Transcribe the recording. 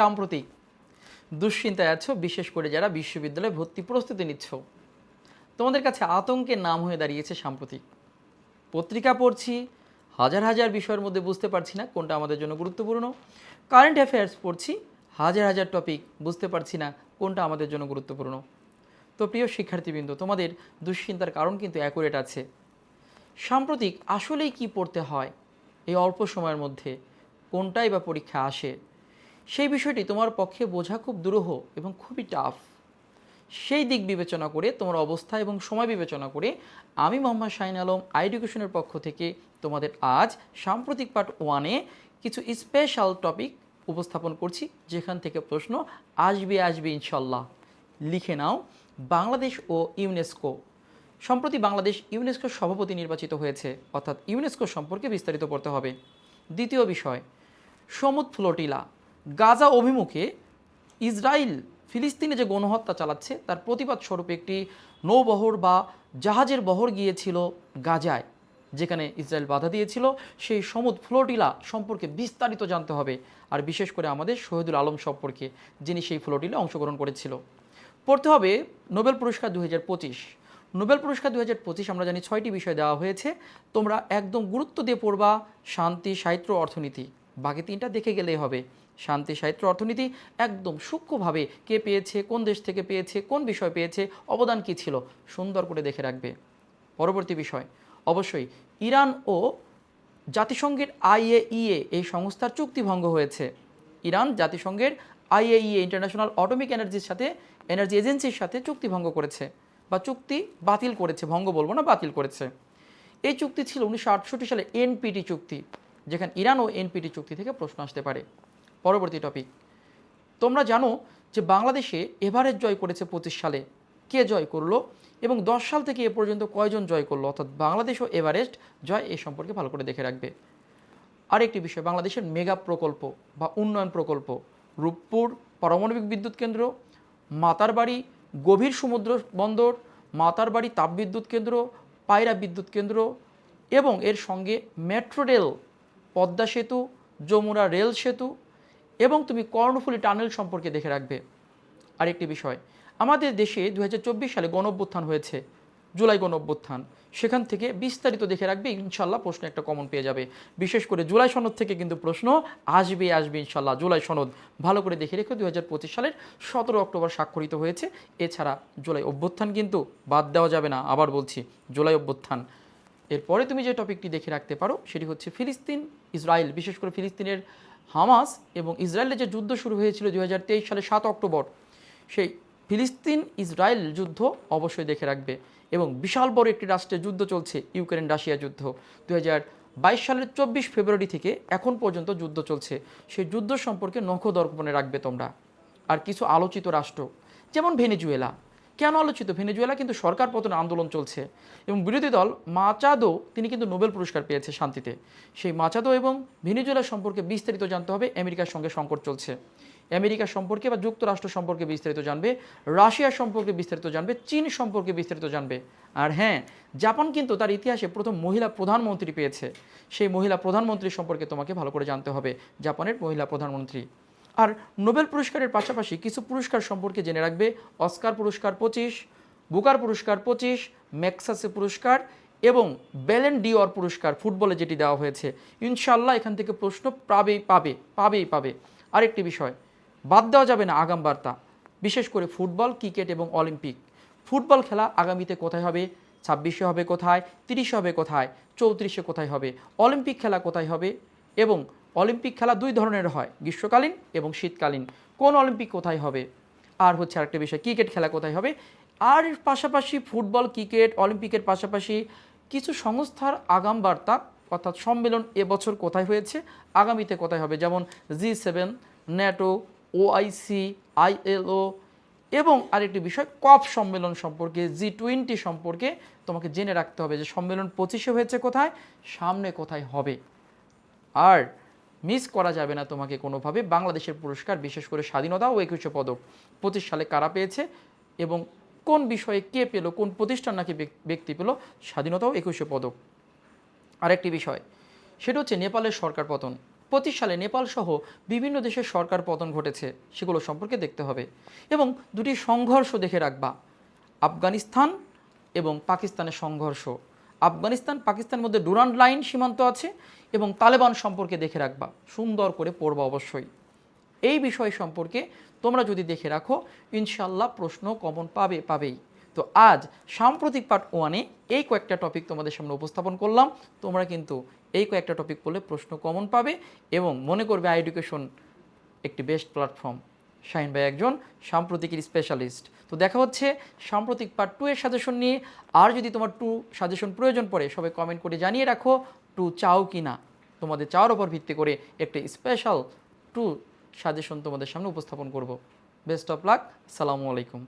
সাম্প্রতিক দুশ্চিন্তায় আছো, বিশেষ করে যারা বিশ্ববিদ্যালয়ে ভর্তি প্রস্তুতি নিচ্ছ। তোমাদের কাছে আতঙ্কের নাম হয়ে দাঁড়িয়েছে সাম্প্রতিক পত্রিকা পড়ছি, হাজার হাজার বিষয়ের মধ্যে বুঝতে পারছি না কোনটা আমাদের জন্য গুরুত্বপূর্ণ। কারেন্ট অ্যাফেয়ার্স পড়ছি, হাজার হাজার টপিক বুঝতে পারছি না কোনটা আমাদের জন্য গুরুত্বপূর্ণ। তো প্রিয় শিক্ষার্থীবৃন্দ, তোমাদের দুশ্চিন্তার কারণ কিন্তু অ্যাকুরেট আছে। সাম্প্রতিক আসলেই কি পড়তে হয়? এই অল্প সময়ের মধ্যে কোনটাই বা পরীক্ষা আসে? সেই বিষয়টি তোমার পক্ষে বোঝা খুব দুরূহ এবং খুবই টাফ সেই দিক বিবেচনা করে, তোমার অবস্থা এবং সময় বিবেচনা করে আমি মোহাম্মদ শাহিন আলম আইডুকেশনের পক্ষ থেকে তোমাদের আজ সাম্প্রতিক পার্ট ওয়ানে কিছু স্পেশাল টপিক উপস্থাপন করছি, যেখান থেকে প্রশ্ন আসবে আসবে ইনশাল্লাহ। লিখে নাও, বাংলাদেশ ও ইউনেস্কো সম্প্রতি বাংলাদেশ ইউনেস্কোর সভাপতি নির্বাচিত হয়েছে, অর্থাৎ ইউনেস্কো সম্পর্কে বিস্তারিত পড়তে হবে। দ্বিতীয় বিষয় সমুদ ফ্লোটিলা গাজা অভিমুখে ইসরায়েল ফিলিস্তিনে যে গণহত্যা চালাচ্ছে, তার প্রতিবাদ স্বরূপ একটি নৌবহর বা জাহাজের বহর গিয়েছিল গাজায়, যেখানে ইসরায়েল বাধা দিয়েছিল। সেই সমুদ ফ্লোটিলা সম্পর্কে বিস্তারিত জানতে হবে, আর বিশেষ করে আমাদের শহীদুল আলম সম্পর্কে, যিনি সেই ফ্লোটিলা অংশগ্রহণ করেছিল। পড়তে হবে নোবেল পুরস্কার দু হাজার পঁচিশ। নোবেল পুরস্কার দু হাজার পঁচিশ আমরা জানি ছয়টি বিষয় দেওয়া হয়েছে। তোমরা একদম গুরুত্ব দিয়ে পড়বা শান্তি, সাহিত্য, অর্থনীতি। বাকি তিনটা দেখে গেলেই হবে। শান্তি, সাহিত্য, অর্থনীতি একদম সূক্ষ্মভাবে কে পেয়েছে, কোন দেশ থেকে পেয়েছে, কোন বিষয় পেয়েছে, অবদান কী ছিল, সুন্দর করে দেখে রাখবে। পরবর্তী বিষয়, অবশ্যই ইরান ও জাতিসংঘের আইএইএ এই সংস্থার চুক্তি ভঙ্গ হয়েছে। ইরান জাতিসংঘের আইএইএ ইন্টারন্যাশনাল অটোমিক এনার্জির সাথে, এনার্জি এজেন্সির সাথে চুক্তি ভঙ্গ করেছে বা চুক্তি বাতিল করেছে, ভঙ্গ বলব না, বাতিল করেছে। এই চুক্তি ছিল উনিশশো আটষট্টি সালে এনপিটি চুক্তি। যেখানে ইরান ও এনপিটি চুক্তি থেকে প্রশ্ন আসতে পারে। পরবর্তী টপিক তোমরা জানো যে বাংলাদেশে এভারেস্ট জয় করেছে পঁচিশ সালে। কে জয় করল? এবং দশ সাল থেকে এ পর্যন্ত কয়জন জয় করল? অর্থাৎ বাংলাদেশ ও এভারেস্ট জয় এ সম্পর্কে ভালো করে দেখে রাখবে। আরেকটি বিষয়, বাংলাদেশের মেগা প্রকল্প বা উন্নয়ন প্রকল্প, রূপপুর পারমাণবিক বিদ্যুৎ কেন্দ্র, মাতারবাড়ি গভীর সমুদ্র বন্দর, মাতারবাড়ি তাপবিদ্যুৎ কেন্দ্র, পায়রা বিদ্যুৎ কেন্দ্র এবং এর সঙ্গে মেট্রো রেল পদ্মা সেতু, যমুনা রেল সেতু এবং তুমি কর্ণফুলী টানেল সম্পর্কে দেখে রাখবে। আরেকটি বিষয়, আমাদের দেশে দুই হাজার চব্বিশ সালে গণঅভ্যুত্থান হয়েছে, জুলাই গণঅভ্যুত্থান। সেখান থেকে বিস্তারিত দেখে রাখবে, ইনশাল্লাহ প্রশ্ন একটা কমন পেয়ে যাবে। বিশেষ করে জুলাই সনদ থেকে কিন্তু প্রশ্ন আসবে আসবে ইনশাল্লাহ জুলাই সনদ। ভালো করে দেখে রেখে, দুই হাজার পঁচিশ সালের সতেরো অক্টোবর স্বাক্ষরিত হয়েছে। এছাড়া জুলাই অভ্যুত্থান কিন্তু বাদ দেওয়া যাবে না। আবার বলছি, জুলাই অভ্যুত্থান এরপরে তুমি যে টপিকটি দেখে রাখতে পারো, সেটি হচ্ছে ফিলিস্তিন, ইসরায়েল, বিশেষ করে ফিলিস্তিনের হামাস এবং ইসরায়েলের যে যুদ্ধ শুরু হয়েছিল দু হাজার তেইশ সালে সাত অক্টোবর, সেই ফিলিস্তিন, ইসরায়েল যুদ্ধ অবশ্যই দেখে রাখবে এবং বিশাল বড় একটি রাষ্ট্রের যুদ্ধ চলছে, ইউক্রেন রাশিয়া যুদ্ধ। দু বাইশ সালের চব্বিশ ফেব্রুয়ারি থেকে এখন পর্যন্ত যুদ্ধ চলছে, সেই যুদ্ধ সম্পর্কে নখ দর্পণে রাখবে তোমরা। আর কিছু আলোচিত রাষ্ট্র, যেমন ভেনেজুয়েলা কেন আলোচিত? ভেনেজুয়েলা কিন্তু সরকার পতন আন্দোলন চলছে এবং বিরোধী দল মাচাদো তিনি কিন্তু নোবেল পুরস্কার পেয়েছে শান্তিতে। সেই মাচাদো এবং ভেনেজুয়েলা সম্পর্কে বিস্তারিত জানতে হবে। আমেরিকার সঙ্গে সংকট চলছে। আমেরিকা সম্পর্কে বা যুক্তরাষ্ট্র সম্পর্কে বিস্তারিত জানবে। রাশিয়া সম্পর্কে বিস্তারিত জানবে। চীন সম্পর্কে বিস্তারিত জানবে। আর হ্যাঁ জাপান কিন্তু তার ইতিহাসে প্রথম মহিলা প্রধানমন্ত্রী পেয়েছে। সেই মহিলা প্রধানমন্ত্রী সম্পর্কে তোমাকে ভালো করে জানতে হবে। জাপানের মহিলা প্রধানমন্ত্রী। আর নোবেল পুরস্কারের পাশাপাশি কিছু পুরস্কার সম্পর্কে জেনে রাখবে। অস্কার পুরস্কার পঁচিশ, বুকার পুরস্কার পঁচিশ, ম্যাক্সাসে পুরস্কার এবং ব্যালেন ডিওর পুরস্কার ফুটবলে যেটি দেওয়া হয়েছে। ইনশাল্লাহ এখান থেকে প্রশ্ন পাবেই পাবে পাবেই পাবে। আরেকটি বিষয়, বাদ দেওয়া যাবে না আগাম বার্তা, বিশেষ করে ফুটবল, ক্রিকেট এবং অলিম্পিক। ফুটবল খেলা আগামীতে কোথায় হবে? ছাব্বিশে হবে কোথায়? তিরিশে হবে কোথায়? চৌত্রিশে কোথায় হবে? অলিম্পিক খেলা কোথায় হবে? এবং অলিম্পিক খেলা দুই ধরনের হয়, গ্রীষ্মকালীন এবং শীতকালীন। কোন অলিম্পিক কোথায় হবে? আর হচ্ছে আরেকটা বিষয়, ক্রিকেট খেলা কোথায় হবে? আর পাশাপাশি ফুটবল, ক্রিকেট, অলিম্পিকের পাশাপাশি কিছু সংস্থার আগাম বার্তা অর্থাৎ সম্মেলন এবছর কোথায় হয়েছে? আগামীতে কোথায় হবে? যেমন G seven, NATO OIC ILO এবং আরেকটি বিষয়, কপ সম্মেলন সম্পর্কে, জি টোয়েন্টি সম্পর্কে তোমাকে জেনে রাখতে হবে যে সম্মেলন পঁচিশে হয়েছে কোথায়? সামনে কোথায় হবে? আর মিস করা যাবে না তোমাকে কোনোভাবে। বাংলাদেশের পুরস্কার, বিশেষ করে স্বাধীনতা ও একুশে পদক। পঁচিশ সালে কারা পেয়েছে এবং কোন বিষয়ে কে পেল, কোন প্রতিষ্ঠান নাকি ব্যক্তি পেল, স্বাধীনতা ও একুশে পদক। আরেকটি বিষয়, সেটা হচ্ছে নেপালের সরকার পতন। পঁচিশ সালে নেপাল সহ বিভিন্ন দেশের সরকার পতন ঘটেছে, সেগুলো সম্পর্কে দেখতে হবে। এবং দুটি সংঘর্ষ দেখে রাখবা, আফগানিস্তান এবং পাকিস্তানের সংঘর্ষ। আফগানিস্তান পাকিস্তানের মধ্যে ডুরান্ড লাইন সীমান্ত আছে এবং তালেবান সম্পর্কে দেখে রাখবা। সুন্দর করে পড়বা অবশ্যই। এই বিষয় সম্পর্কে তোমরা যদি দেখে রাখো ইনশাল্লাহ প্রশ্ন কমন পাবে, পাবেই। তো আজ সাম্প্রতিক পার্ট ওয়ানে এই কয়েকটা টপিক তোমাদের সামনে উপস্থাপন করলাম। তোমরা কিন্তু এই কয়েকটা টপিক পড়লে প্রশ্ন কমন পাবে এবং মনে করবে আই এডুকেশন একটি বেস্ট প্ল্যাটফর্ম শাহিন ভাই একজন সাম্প্রতিকের স্পেশালিস্ট তো দেখা হচ্ছে সাম্প্রতিক পার্ট টু এর সাজেশন নিয়ে। আর যদি তোমার টু সাজেশন প্রয়োজন পড়ে, সবাই কমেন্ট করে জানিয়ে রাখো টু চাও কি না? তোমাদের চাওয়ার ওপর ভিত্তি করে একটি স্পেশাল টু সাজেশন তোমাদের সামনে উপস্থাপন করব। বেস্ট অফ লাক সালামু আলাইকুম।